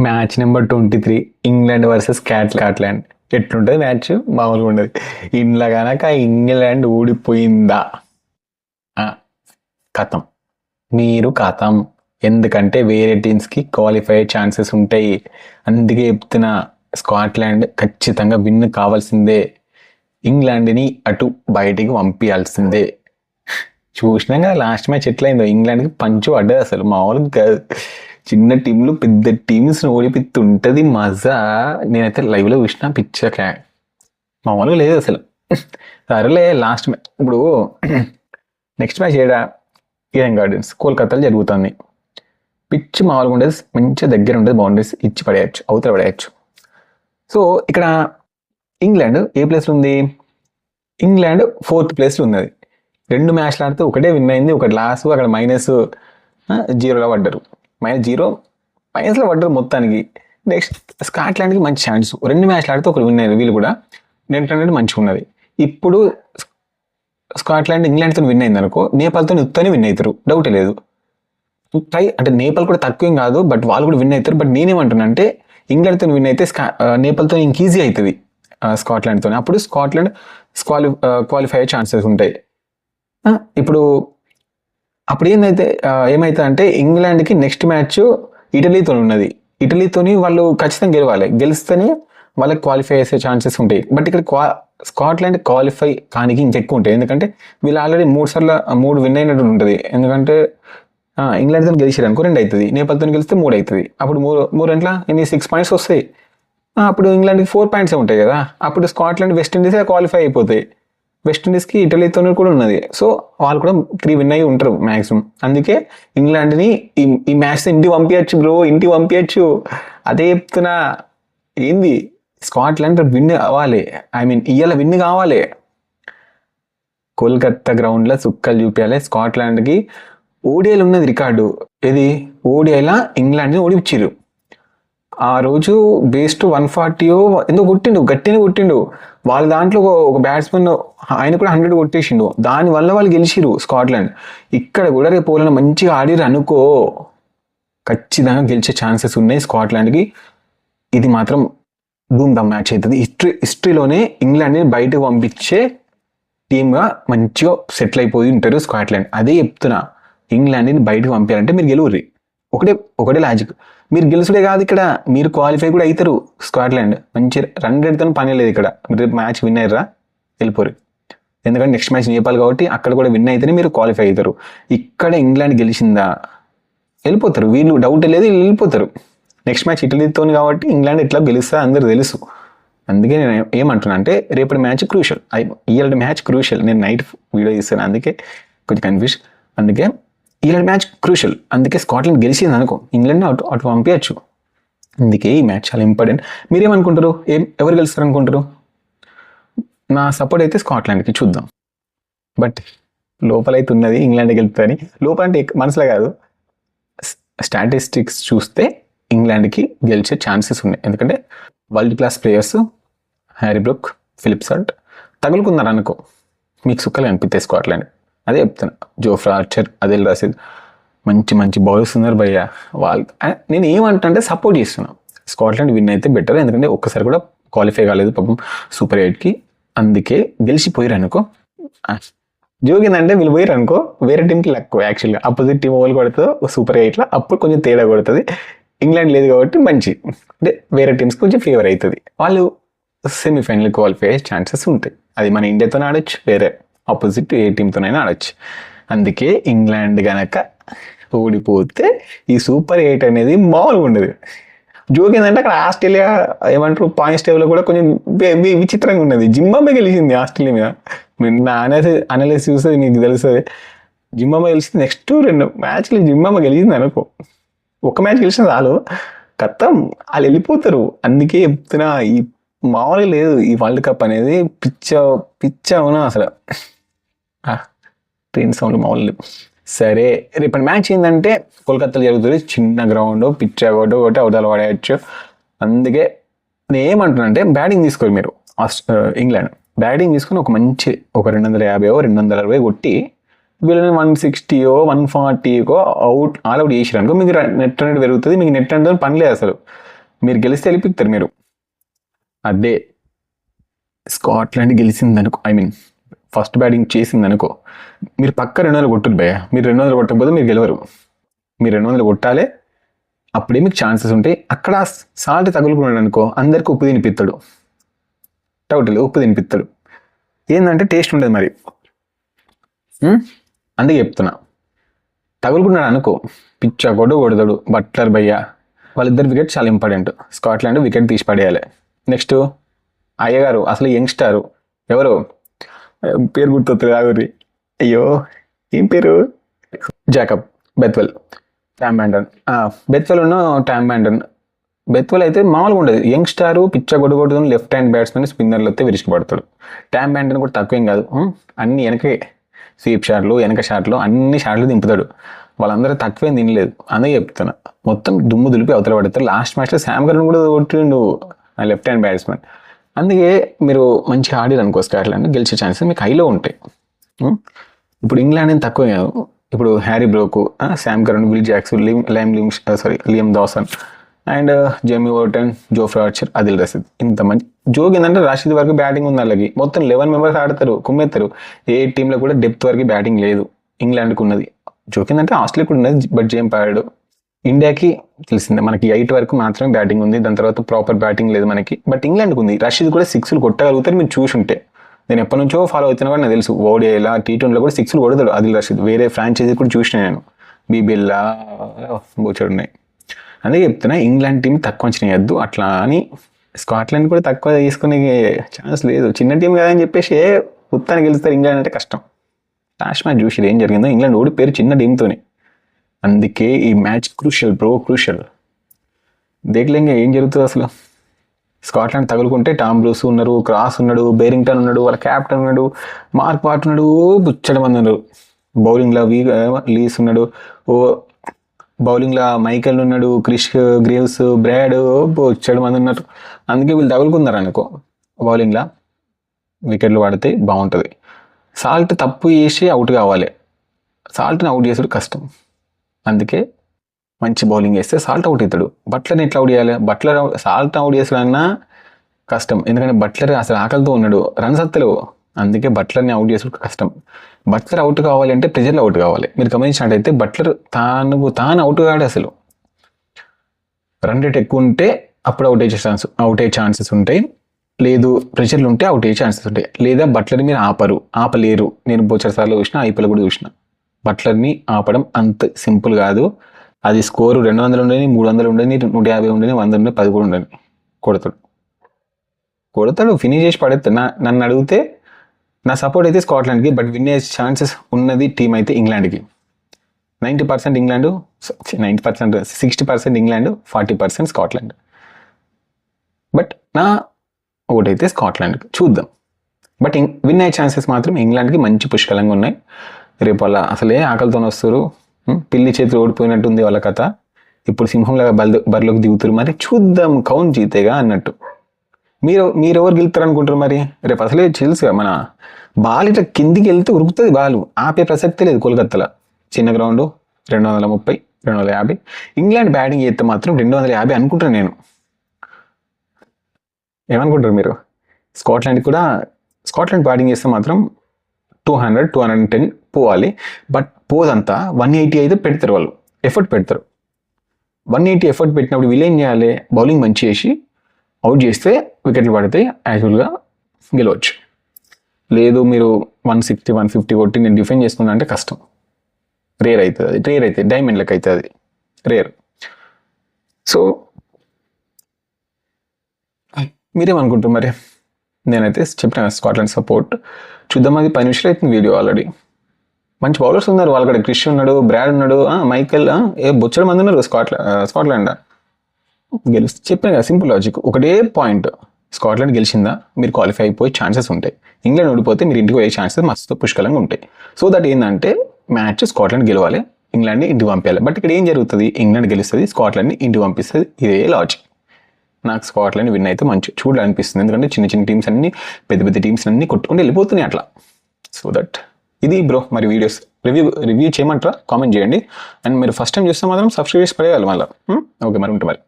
Match number twenty three England versus cat Scotland ఎట్లుంటుంది match మామూలుగా ఉండదు. ఇంట్లో కనుక ఇంగ్లాండ్ ఊడిపోయిందా? కథం మీరు కథం ఎందుకంటే వేరే టీమ్స్కి క్వాలిఫై ఛాన్సెస్ ఉంటాయి. అందుకే చెప్తున్నా స్కాట్లాండ్ ఖచ్చితంగా విన్ కావాల్సిందే. ఇంగ్లాండ్ని అటు బయటికి పంపించాల్సిందే చూసినాక లాస్ట్ మ్యాచ్ ఎట్లయిందో. ఇంగ్లాండ్కి పంచు పడ్డది అసలు. మామూలుగా చిన్న టీంలు పెద్ద టీమ్స్ ఉంటుంది మజా. నేనైతే లైవ్లో చూసిన క్యా మామూలుగా లేదు అసలు. సరేలే లాస్ట్ మ్యాచ్ ఇప్పుడు నెక్స్ట్ మ్యాచ్ ఏడా? ఈడెన్ గార్డెన్స్ కోల్కతాలో జరుగుతుంది. పిచ్ మామూలుగా ఉండేది మంచిగా దగ్గర ఉండేది బౌండరీస్ ఇచ్చి పడేయచ్చు అవతల పడేయచ్చు. సో ఇక్కడ ఇంగ్లాండ్ ఏ ప్లేస్లో ఉంది? ఇంగ్లాండ్ ఫోర్త్ ప్లేస్లో ఉన్నది. రెండు మ్యాచ్లు ఆడితే ఒకటే విన్ అయింది ఒకటి లాస్ అక్కడ మైనస్ జీరోలో పడ్డారు. మైనస్ జీరో మైనస్లో పడ్డారు మొత్తానికి. నెక్స్ట్ స్కాట్లాండ్కి మంచి ఛాన్స్ రెండు మ్యాచ్లు ఆడితే ఒకరు విన్ వీళ్ళు కూడా. నెట్ అనేది మంచిగా ఉన్నది. ఇప్పుడు స్కాట్లాండ్ ఇంగ్లాండ్తో విన్ అయింది అనుకో నేపాల్తో ఉత్తనే విన్ అవుతారు. డౌట్ లేదు. ట్రై అంటే నేపాల్ కూడా తక్కువేం కాదు బట్ వాళ్ళు కూడా విన్ అవుతారు. బట్ నేనేమంటున్నా అంటే ఇంగ్లాండ్తో విన్ అయితే స్కా నేపాల్తో ఇంక ఈజీ అవుతుంది స్కాట్లాండ్తో అప్పుడు స్కాట్లాండ్ క్వాలి క్వాలిఫై అయ్యే ఛాన్సెస్ ఉంటాయి. ఇప్పుడు అప్పుడు ఏందైతే ఏమైతే అంటే ఇంగ్లాండ్కి నెక్స్ట్ మ్యాచ్ ఇటలీతో ఉన్నది. ఇటలీతోని వాళ్ళు ఖచ్చితంగా గెలవాలి. గెలిస్తేనే వాళ్ళకి క్వాలిఫై చేసే ఛాన్సెస్ ఉంటాయి. బట్ ఇక్కడ క్వా స్కాట్లాండ్ క్వాలిఫై కానికి ఇంకెక్కువ ఉంటాయి. ఎందుకంటే వీళ్ళు ఆల్రెడీ మూడు సార్లు మూడు విన్ అయినట్టు ఉంటుంది. ఎందుకంటే ఇంగ్లాండ్తో గెలిచారు అనుకో రెండు అవుతుంది నేపాల్తో గెలిస్తే మూడు అవుతుంది అప్పుడు మూడు మూడు ఎంట్లా? ఎన్ని సిక్స్ పాయింట్స్ వస్తాయి. అప్పుడు ఇంగ్లాండ్కి ఫోర్ పాయింట్స్ ఉంటాయి కదా. అప్పుడు స్కాట్లాండ్ వెస్ట్ క్వాలిఫై అయిపోతాయి. వెస్టిండీస్కి ఇటలీతో కూడా ఉన్నది. సో వాళ్ళు కూడా త్రీ విన్ అయ్యి ఉంటారు మ్యాక్సిమం అందుకే ఇంగ్లాండ్ని ఈ ఈ మ్యాచ్ ఇంటికి పంపించచ్చు బ్రో ఇంటికి పంపించచ్చు అదే చెప్తున్నా. ఏంది? స్కాట్లాండ్ విన్ అవ్వాలి. ఐ మీన్ ఇవాళ విన్ కావాలి. కోల్కత్తా గ్రౌండ్లో సుక్కలు చూపించాలి స్కాట్లాండ్కి ఓడిఐలు ఉన్నది రికార్డు. ఇది ఓడిఐలా ఇంగ్లాండ్ని ఓడిపించారు ఆ రోజు బేస్ట్ వన్ ఫార్టీయో ఎందుకు కొట్టిండు గట్టిని కొట్టిండు. వాళ్ళ దాంట్లో ఒక- బ్యాట్స్మెన్ ఆయన కూడా హండ్రెడ్ కొట్టేసిండు. దానివల్ల వాళ్ళు గెలిచిరు స్కాట్లాండ్. ఇక్కడ కూడా రేపు పోలని మంచిగా ఆడిరు అనుకో ఖచ్చితంగా గెలిచే ఛాన్సెస్ ఉన్నాయి స్కాట్లాండ్కి. ఇది మాత్రం ధూమ్ దమ్ మ్యాచ్ అవుతుంది హిస్టరీ హిస్టరీలోనే ఇంగ్లాండ్ని బయటకు పంపించే టీమ్గా మంచిగా సెటిల్ అయిపోయి ఉంటారు స్కాట్లాండ్. అదే చెప్తున్నా ఇంగ్లాండ్ని బయటకు పంపారంటే మీరు గెలువురి. ఒకటే ఒకటే లాజిక్ మీరు గెలుసుడే కాదు ఇక్కడ మీరు క్వాలిఫై కూడా అవుతారు స్కాట్లాండ్. మంచి రన్ రేట్తో పని లేదు ఇక్కడ. మీరు రేపు మ్యాచ్ విన్ అయ్యారా వెళ్ళిపోరు. ఎందుకంటే నెక్స్ట్ మ్యాచ్ నేపాల్ కాబట్టి అక్కడ కూడా విన్ అయితేనే మీరు క్వాలిఫై అవుతారు ఇక్కడ ఇంగ్లాండ్ గెలిచిందా వెళ్ళిపోతారు. వీళ్ళు డౌట్ లేదు వీళ్ళు వెళ్ళిపోతారు నెక్స్ట్ మ్యాచ్ ఇటలీతో కాబట్టి ఇంగ్లాండ్ ఇట్లా గెలుస్తా అందరు తెలుసు. అందుకే నేను ఏమంటున్నా అంటే రేపటి మ్యాచ్ క్రూషల్ ఇవాళ మ్యాచ్ క్రూషల్ నేను నైట్ వీడియో తీస్తాను అందుకే కొంచెం కన్ఫ్యూజ్ అందుకే ఇలాంటి మ్యాచ్ క్రూషల్ అందుకే స్కాట్లాండ్ గెలిచింది అనుకో. ఇంగ్లాండ్ అటు అటు పంపించచ్చు అందుకే ఈ మ్యాచ్ చాలా ఇంపార్టెంట్. మీరేమనుకుంటారు? ఏం ఎవరు గెలుస్తారు అనుకుంటారు నా సపోర్ట్ అయితే స్కాట్లాండ్కి చూద్దాం. బట్ లోపలైతే ఉన్నది ఇంగ్లాండ్ గెలుపుతారని. లోపల అంటే మనసులో కాదు. స్టాటిస్టిక్స్ చూస్తే ఇంగ్లాండ్కి గెలిచే ఛాన్సెస్ ఉన్నాయి. ఎందుకంటే world class players Harry Brook ఫిలిప్సర్ట్ తగులుకున్నారు అనుకో మీకు సుక్కలు అనిపిస్తే స్కాట్లాండ్. అదే చెప్తున్నా. జోఫ్రా ఆర్చర్ అదిల్ రసీద్ మంచి మంచి బౌలర్స్ ఉన్నారు భయ్య. వాళ్ళు నేను నేను ఏమంటే సపోర్ట్ చేస్తున్నా. స్కాట్లాండ్ విన్ అయితే బెటర్ ఎందుకంటే ఒక్కసారి కూడా క్వాలిఫై కాలేదు పాపం సూపర్ ఎయిట్కి అందుకే గెలిచిపోయారు అనుకో జోగిందంటే వీళ్ళు పోయారు అనుకో వేరే టీంకి లక్కు యాక్చువల్గా అపోజిట్ టీం ఓవర్ కొడుతుందో సూపర్ ఎయిట్లో అప్పుడు కొంచెం తేడా కొడుతుంది. ఇంగ్లాండ్ లేదు కాబట్టి మంచి. అంటే వేరే టీమ్స్ కొంచెం ఫేవర్ అవుతుంది వాళ్ళు సెమీఫైనల్ క్వాలిఫై అయ్యే ఛాన్సెస్ ఉంటాయి. అది మన ఇండియాతో ఆడొచ్చు వేరే ఆపోజిట్ ఏ టీంతోనైనా ఆడొచ్చు. అందుకే ఇంగ్లాండ్ గనక ఓడిపోతే ఈ సూపర్ ఎయిట్ అనేది మామూలుగా ఉండదు. జోక్ ఏంటంటే అక్కడ ఆస్ట్రేలియా ఏమంటారు పాయింట్స్ టేబుల్ కూడా కొంచెం విచిత్రంగా ఉన్నది. జింబాబే గెలిచింది ఆస్ట్రేలియా మీద. మీరు నా అనాలిసిస్ అనాలిసిస్ చూస్తే నీకు తెలుస్తుంది. జింబాబే గెలిచింది నెక్స్ట్ రెండు మ్యాచ్లు జింబాబే గెలిచింది అనుకో. ఒక మ్యాచ్ గెలిచిన చాలు. కత్తం వాళ్ళు వెళ్ళిపోతారు. అందుకే చెప్తున్నా ఈ మామూలుగా లేదు. ఈ వరల్డ్ కప్ అనేది పిచ్చ పిచ్చ అవునా అసలు. ట్రైన్ సౌండ్ మామూలు సరే రేపటి మ్యాచ్ ఏంటంటే కోల్కతాలో జరుగుతుంది చిన్న గ్రౌండ్ పిచ్చ ఒకటి ఒకటి అవతల పడేయచ్చు. అందుకే నేను ఏమంటున్నా అంటే బ్యాటింగ్ తీసుకోరు మీరు. ఆస్ట్- ఇంగ్లాండ్ బ్యాటింగ్ తీసుకొని ఒక మంచి ఒక రెండు వందల యాభై రెండు వందల అరవై కొట్టి వీళ్ళని వన్ సిక్స్టీయో వన్ ఫార్టీకో అవుట్ ఆల్ అవుట్ చేసిరు అనుకో మీకు నెట్ అనేది పెరుగుతుంది. మీకు నెట్ అనేది పని లేదు అసలు. మీరు గెలిస్తే వెళ్ళిపోతారు మీరు. అదే స్కాట్లాండ్ గెలిచిందనుకో ఐ మీన్ ఫస్ట్ బ్యాటింగ్ చేసింది అనుకో మీరు పక్క రెండు వందలు కొట్టురు భయ మీరు రెండు వందలు కొట్టకపోతే మీరు గెలవరు. మీరు రెండు వందలు కొట్టాలి అప్పుడే మీకు ఛాన్సెస్ ఉంటాయి. అక్కడ సాల్ట్ తగులుకున్నాడు అనుకో అందరికి ఉప్పు తినిపిస్తాడు డౌట్ లేదు ఉప్పు తినిపిస్తాడు ఏంటంటే టేస్ట్ ఉండదు మరి. అందుకే చెప్తున్నా. తగులుకున్నాడు అనుకో పిచ్చ కొడు కొడతాడు బట్లర్ భయ్య. వాళ్ళిద్దరు వికెట్ చాలా ఇంపార్టెంట్. స్కాట్లాండ్ వికెట్ తీసి పడేయాలి. నెక్స్ట్ అయ్యగారు అసలు యంగ్స్టారు. ఎవరు? పేరు గుర్తొస్తుంది ఆగురి. అయ్యో ఏం పేరు? జాకబ్ బెత్వెల్. ట్యామ్ బ్యాండన్ బెత్వెల్ ఉన్న ట్యామ్ బ్యాండన్ బెత్వెల్ అయితే మామూలుగా ఉండదు. యంగ్ స్టార్ పిచ్చ కొడుకొడుతు లెఫ్ట్ హ్యాండ్ బ్యాట్స్మెన్ స్పిన్నర్లు అయితే విరిచిపడతాడు. ట్యామ్ బ్యాండన్ కూడా తక్కువేం కాదు. అన్ని వెనకే స్వీప్ షాట్లు వెనక షాట్లు అన్ని షాట్లు దింపుతాడు. వాళ్ళందరూ తక్కువేం తినలేదు. అందుకే చెప్తున్నా. మొత్తం దుమ్ము దులిపి అవతల పడతారు. లాస్ట్ మ్యాచ్లో శామ్ కరణ్ కూడా కొట్టిండు ఆ లెఫ్ట్ హ్యాండ్ బ్యాట్స్మెన్ అందుకే మీరు మంచిగా ఆడారు అనుకో స్కాట్లాండ్ గెలిచే ఛాన్సెస్ మీకు హైలో ఉంటాయి. ఇప్పుడు ఇంగ్లాండ్ ఏం తక్కువ కాదు. ఇప్పుడు Harry Brook Sam Curran Will Jacks లిమ్ lime లిమ్ sorry Liam Dawson and Jamie Overton Jofra Archer Adil Rashid ఇంత మంచి జోక్ ఏంటంటే రాషిద్ వరకు బ్యాటింగ్ ఉంది వాళ్ళకి మొత్తం లెవెన్ మెంబర్స్ ఆడతారు కుమ్మెత్తారు. ఏ టీంలో కూడా డెప్త్ వరకు బ్యాటింగ్ లేదు. ఇంగ్లాండ్కి ఉన్నది. జోక్ ఏంటంటే ఆస్ట్రేలియా కూడా ఉన్నది బట్ జేమ్ పాడాడు. ఇండియాకి తెలిసిందే మనకి ఎయిట్ వరకు మాత్రమే బ్యాటింగ్ ఉంది దాని తర్వాత ప్రాపర్ బ్యాటింగ్ లేదు మనకి బట్ ఇంగ్లాండ్కి ఉంది. రషీద్ కూడా సిక్స్లు కొట్టగలుగుతారు మీరు చూసుంటే. నేను ఎప్పటి నుంచో ఫాలో అవుతున్నా కూడా నాకు తెలుసు. ఓడిఐలా టీ ట్వంటీలో కూడా సిక్స్లు కొడతాడు అది రషీద్. వేరే ఫ్రాంచైజీ కూడా చూసిన నేను. బీబీఎల్లా బోచడు ఉన్నాయి. అందుకే చెప్తున్నా ఇంగ్లాండ్ టీం తక్కువ చేయొద్దు అట్లా అని స్కాట్లాండ్ కూడా తక్కువ తీసుకునే ఛాన్స్ లేదు. చిన్న టీం కాదని చెప్పేసి ఏ ఉత్తాన్ని గెలుస్తారు ఇంగ్లాండ్ అంటే కష్టం. లాస్ట్ మ్యాచ్ చూసి ఏం జరిగిందో. ఇంగ్లాండ్ ఓడిపోయారు చిన్న టీంతోనే అందుకే ఈ మ్యాచ్ క్రూషియల్ బ్రో క్రూషియల్. దేకలేంగా ఏం జరుగుతుంది అసలు? స్కాట్లాండ్ తగులుకుంటే టామ్ బ్రూస్ ఉన్నారు క్రాస్ ఉన్నాడు బేరింగ్టన్ ఉన్నాడు వాళ్ళ క్యాప్టెన్ ఉన్నాడు మార్క్ పాట్ ఉన్నాడు బుచ్చడం మంది ఉన్నారు. బౌలింగ్లో వీ లీస్ ఉన్నాడు ఓ బౌలింగ్లో మైకెల్ ఉన్నాడు క్రిష్ గ్రేవ్స్ బ్రాడ్ ఓ మంది ఉన్నారు. అందుకే వీళ్ళు తగులుకున్నారు అనుకో బౌలింగ్లో. వికెట్లు పడితే బాగుంటుంది. సాల్ట్ తప్పు చేసి అవుట్ కావాలి. సాల్ట్ని అవుట్ చేసుడు కష్టం. అందుకే మంచి బౌలింగ్ వేస్తే సాల్ట్ అవుట్ అవుతాడు. బట్లర్ని ఎట్లా అవుట్ చేయాలి? బట్లర్ సాల్ట్ అవుట్ చేసాడన్నా కష్టం. ఎందుకంటే బట్లర్ అసలు ఆకలితో ఉన్నాడు. రన్స్ అత్తలేవు. అందుకే బట్లర్ని అవుట్ చేసుడు కష్టం. బట్లర్ అవుట్ కావాలి అంటే ప్రెజర్లో అవుట్ కావాలి. మీరు గమనించినట్టయితే బట్లర్ తాను తాను అవుట్ కాడు అసలు. రన్ రేట్ ఎక్కువ ఉంటే అప్పుడు అవుట్ అయ్యే ఛాన్స్ అవుట్ అయ్యే ఛాన్సెస్ ఉంటాయి. లేదు ప్రెషర్లు ఉంటే అవుట్ అయ్యే ఛాన్సెస్ ఉంటాయి. లేదా బట్లర్ మీరు ఆపరు. ఆపలేరు. నేను బోచర్ సార్లు చూసిన ఐపీఎల్ కూడా చూసిన. బట్లర్ని ఆపడం అంత సింపుల్ కాదు. అది స్కోరు రెండు వందలు ఉండని మూడు వందలు ఉండని నూట యాభై ఉండని వంద ఉండని పదకొండు ఉండని కొడతాడు. కొడతాడు ఫినిష్ చేసి పడేస్తాడు. నా నన్ను అడిగితే నా సపోర్ట్ అయితే స్కాట్లాండ్కి బట్ విన్ అయ్యే ఛాన్సెస్ ఉన్నది టీం అయితే ఇంగ్లాండ్కి. Ninety percent England ninety percent sixty percent England forty percent Scotland. But నా ఓటైతే స్కాట్లాండ్ చూద్దాం. బట్ విన్ అయ్యే ఛాన్సెస్ మాత్రం ఇంగ్లాండ్కి మంచి పుష్కలంగా ఉన్నాయి. రేపు వాళ్ళ అసలే ఆకలితో వస్తారు పిల్లి చేతులు ఓడిపోయినట్టుంది వాళ్ళ కథ. ఇప్పుడు సింహంలాగా బల్ బరిలోకి దిగుతారు మరి చూద్దాం కౌన్ జీతేగా అన్నట్టు. మీరు మీరు ఎవరు గెలుతారు అనుకుంటారు మరి? రేపు అసలే తెలుసు మన బాల్ ఇట్లా కిందికి వెళ్తే ఉరుకుతుంది బాలు. ఆపే ప్రసక్తి లేదు కోల్కత్తాలో చిన్న గ్రౌండ్ రెండు వందల ముప్పై రెండు వందల యాభై ఇంగ్లాండ్ బ్యాటింగ్ చేస్తే మాత్రం రెండు వందల యాభై అనుకుంటాను నేను. ఏమనుకుంటారు మీరు? స్కాట్లాండ్ కూడా స్కాట్లాండ్ బ్యాటింగ్ చేస్తే మాత్రం two hundred two hundred ten పోవాలి. బట్ పోదంతా వన్ ఎయిటీ అయితే పెడతారు వాళ్ళు. ఎఫర్ట్ పెడతారు. వన్ ఎయిటీ ఎఫర్ట్ పెట్టినప్పుడు వీళ్ళు ఏం చేయాలి? బౌలింగ్ మంచి చేసి అవుట్ చేస్తే వికెట్లు పడితే యాజువల్గా గెలవచ్చు. లేదు మీరు వన్ సిక్స్టీ వన్ ఫిఫ్టీ కొట్టి నేను డిఫెండ్ చేసుకున్నా అంటే కష్టం. రేర్ అవుతుంది అది. రేర్ అవుతుంది లెక్క అవుతుంది అది. రేర్. సో మీరేమనుకుంటారు మరి? నేనైతే చెప్పిన స్కాట్లాండ్ సపోర్ట్. చూద్దాం అది పది నిమిషాలు అవుతుంది వీడియో ఆల్రెడీ మంచి బౌలర్స్ ఉన్నారు. వాళ్ళ కూడా క్రిష్ ఉన్నాడు బ్రాడ్ ఉన్నాడు మైకెల్ ఏ బొచ్చడి మంది ఉన్నారు స్కాట్లా స్కాట్లాండ్ గెలుస్తే చెప్పాను కదా సింపుల్ లాజిక్ ఒకటే పాయింట్ స్కాట్లాండ్ గెలిచిందా? మీరు క్వాలిఫై అయిపోయే ఛాన్సెస్ ఉంటాయి. ఇంగ్లాండ్ ఓడిపోతే మీరు ఇంటికి పోయే ఛాన్సెస్ మస్తు పుష్కలంగా ఉంటాయి. సో దట్ ఏంటంటే మ్యాచ్ స్కాట్లాండ్ గెలవాలి. ఇంగ్లాండ్ని ఇంటికి పంపించాలి బట్ ఇక్కడ ఏం జరుగుతుంది? ఇంగ్లాండ్ గెలుస్తుంది స్కాట్లాండ్ని ఇంటికి పంపిస్తుంది. ఇదే లాజిక్ నాకు స్కాట్లాండ్ విన్ అయితే మంచి చూడాలనిపిస్తుంది. ఎందుకంటే చిన్న చిన్న టీమ్స్ అన్ని పెద్ద పెద్ద టీమ్స్ అన్ని కొట్టుకుంటూ వెళ్ళిపోతున్నాయి అట్లా. సో దట్ ఇది బ్రో మరి వీడియోస్. రివ్యూ రివ్యూ చేయమంటారా? కామెంట్ చేయండి. అండ్ మీరు ఫస్ట్ టైం చూస్తే మాత్రం సబ్స్క్రైబ్ చేసి పడేయాలి మళ్ళీ. Okay hmm? మరి ఉంటుంది మరి.